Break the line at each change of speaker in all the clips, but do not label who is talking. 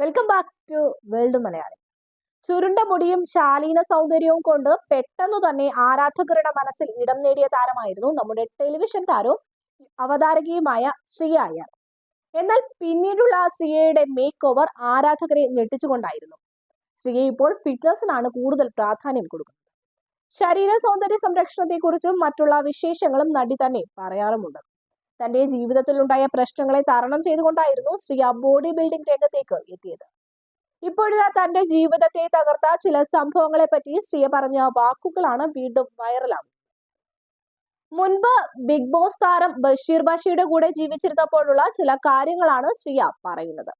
Welcome back to world Malayali. ചുരുണ്ട മുടിയും ശാലീന സൗന്ദര്യവും കൊണ്ട് പെട്ടെന്ന് തന്നെ ആരാധകരുടെ മനസ്സിൽ ഇടം നേടിയ താരമായിരുന്നു നമ്മുടെ ടെലിവിഷൻ താരവും അവതാരകയുമായ ശ്രീയ അയ്യർ. എന്നാൽ പിന്നീടുള്ള ശ്രീയയുടെ മേക്ക് ഓവർ ആരാധകരെ ഞെട്ടിച്ചുകൊണ്ടായിരുന്നു. ശ്രീയ ഇപ്പോൾ ഫിറ്റ്നസിനാണ് കൂടുതൽ പ്രാധാന്യം കൊടുക്കുന്നത്. ശരീര സൗന്ദര്യ സംരക്ഷണത്തെക്കുറിച്ചും മറ്റുള്ള വിശേഷങ്ങളും നടി തന്നെ പറയാറുമുണ്ട്. തന്റെ ജീവിതത്തിൽ ഉണ്ടായ പ്രശ്നങ്ങളെ തരണം ചെയ്തുകൊണ്ടായിരുന്നു ശ്രീയ ബോഡി ബിൽഡിംഗ് രംഗത്തേക്ക് എത്തിയത്. ഇപ്പോഴിതാ തന്റെ ജീവിതത്തെ തകർത്ത ചില സംഭവങ്ങളെ പറ്റി ശ്രീയ പറഞ്ഞ വാക്കുകളാണ് വീണ്ടും വൈറലാകുന്നത് മുൻപ് ബിഗ് ബോസ് താരം ബഷീർ ബഷിയുടെ കൂടെ ജീവിച്ചിരുന്നപ്പോഴുള്ള ചില കാര്യങ്ങളാണ് ശ്രീയ പറയുന്നത്.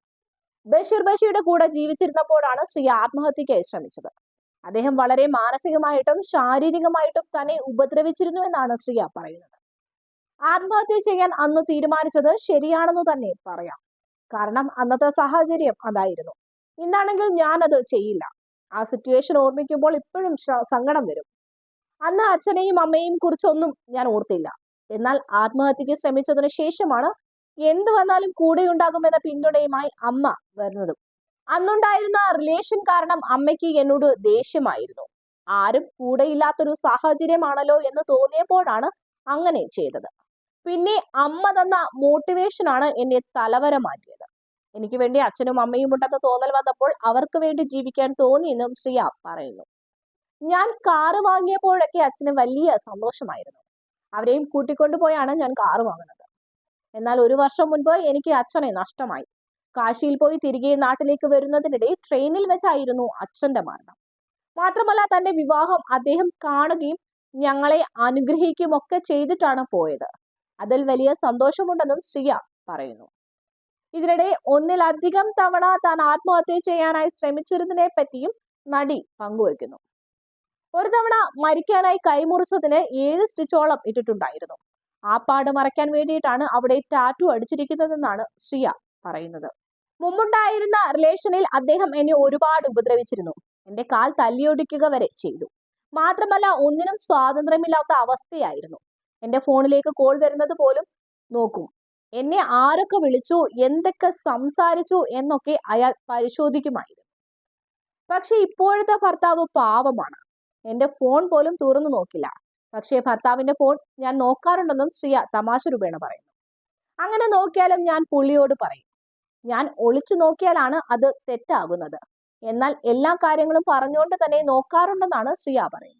ബഷീർ ബഷിയുടെ കൂടെ ജീവിച്ചിരുന്നപ്പോഴാണ് ശ്രീയ ആത്മഹത്യയ്ക്ക് ശ്രമിച്ചത്. അദ്ദേഹം വളരെ മാനസികമായിട്ടും ശാരീരികമായിട്ടും തന്നെ ഉപദ്രവിച്ചിരുന്നു എന്നാണ് ശ്രീയ പറയുന്നത്. ആത്മഹത്യ ചെയ്യാൻ അന്ന് തീരുമാനിച്ചത് ശരിയാണെന്ന് തന്നെ പറയാം. കാരണം അന്നത്തെ സാഹചര്യം അതായിരുന്നു. ഇന്നാണെങ്കിൽ ഞാൻ അത് ചെയ്യില്ല. ആ സിറ്റുവേഷൻ ഓർമ്മിക്കുമ്പോൾ ഇപ്പോഴും സങ്കടം വരും. അന്ന് അച്ഛനെയും അമ്മയെയും കുറിച്ചൊന്നും ഞാൻ ഓർത്തില്ല. എന്നാൽ ആത്മഹത്യക്ക് ശ്രമിച്ചതിന് ശേഷമാണ് എന്ത് വന്നാലും കൂടെ ഉണ്ടാകുമെന്ന പിന്തുണയുമായി അമ്മ വരുന്നതും. അന്നുണ്ടായിരുന്ന റിലേഷൻ കാരണം അമ്മയ്ക്ക് എന്നോട് ദേഷ്യമായിരുന്നു. ആരും കൂടെയില്ലാത്തൊരു സാഹചര്യമാണല്ലോ എന്ന് തോന്നിയപ്പോഴാണ് അങ്ങനെ ചെയ്തത്. പിന്നെ അമ്മ തന്ന മോട്ടിവേഷൻ ആണ് എന്നെ തലവര മാറ്റിയത്. എനിക്ക് വേണ്ടി അച്ഛനും അമ്മയും ഉണ്ടെന്ന് തോന്നൽ വന്നപ്പോൾ അവർക്ക് വേണ്ടി ജീവിക്കാൻ തോന്നിയെന്നും ശ്രീയ പറയുന്നു. ഞാൻ കാറ് വാങ്ങിയപ്പോഴൊക്കെ അച്ഛന് വലിയ സന്തോഷമായിരുന്നു. അവരെയും കൂട്ടിക്കൊണ്ടുപോയാണ് ഞാൻ കാറ് വാങ്ങുന്നത്. എന്നാൽ ഒരു വർഷം മുൻപ് എനിക്ക് അച്ഛനെ നഷ്ടമായി. കാശിയിൽ പോയി തിരികെ നാട്ടിലേക്ക് വരുന്നതിനിടെ ട്രെയിനിൽ വെച്ചായിരുന്നു അച്ഛന്റെ മരണം. മാത്രമല്ല തന്റെ വിവാഹം അദ്ദേഹം കാണുകയും ഞങ്ങളെ അനുഗ്രഹിക്കുകയും ഒക്കെ ചെയ്തിട്ടാണ് പോയത്. അതിൽ വലിയ സന്തോഷമുണ്ടെന്നും ശ്രീയ പറയുന്നു. ഇതിനിടെ ഒന്നിലധികം തവണ താൻ ആത്മഹത്യ ചെയ്യാനായി ശ്രമിച്ചിരുന്നതിനെ പറ്റിയും നടി പങ്കുവെക്കുന്നു ഒരു തവണ മരിക്കാനായി കൈമുറിച്ചതിന് ഏഴ് സ്റ്റിച്ചോളം ഇട്ടിട്ടുണ്ടായിരുന്നു. ആ പാട് മറയ്ക്കാൻ വേണ്ടിയിട്ടാണ് അവിടെ ടാറ്റു അടിച്ചിരിക്കുന്നതെന്നാണ് ശ്രീയ പറയുന്നത്. മുമ്പുണ്ടായിരുന്ന റിലേഷനിൽ അദ്ദേഹം എന്നെ ഒരുപാട് ഉപദ്രവിച്ചിരുന്നു. എന്റെ കാൽ തല്ലിയൊടിക്കുക വരെ ചെയ്തു. മാത്രമല്ല ഒന്നിനും സ്വാതന്ത്ര്യമില്ലാത്ത അവസ്ഥയായിരുന്നു. എന്റെ ഫോണിലേക്ക് കോൾ വരുന്നത് പോലും നോക്കും. എന്നെ ആരൊക്കെ വിളിച്ചു എന്തൊക്കെ സംസാരിച്ചു എന്നൊക്കെ അയാൾ പരിശോധിക്കുമായിരുന്നു. പക്ഷെ ഇപ്പോഴത്തെ ഭർത്താവ് പാവമാണ്. എന്റെ ഫോൺ പോലും തുറന്നു നോക്കില്ല. പക്ഷേ ഭർത്താവിന്റെ ഫോൺ ഞാൻ നോക്കാറുണ്ടെന്നും ശ്രീയ തമാശ രൂപേണ പറയുന്നു. അങ്ങനെ നോക്കിയാലും ഞാൻ പുള്ളിയോട് പറയും ഞാൻ ഒളിച്ചു നോക്കിയാലാണ് അത് തെറ്റാകുന്നത്. എന്നാൽ എല്ലാ കാര്യങ്ങളും പറഞ്ഞുകൊണ്ട് തന്നെ നോക്കാറുണ്ടെന്നാണ് ശ്രീയ പറയുന്നത്.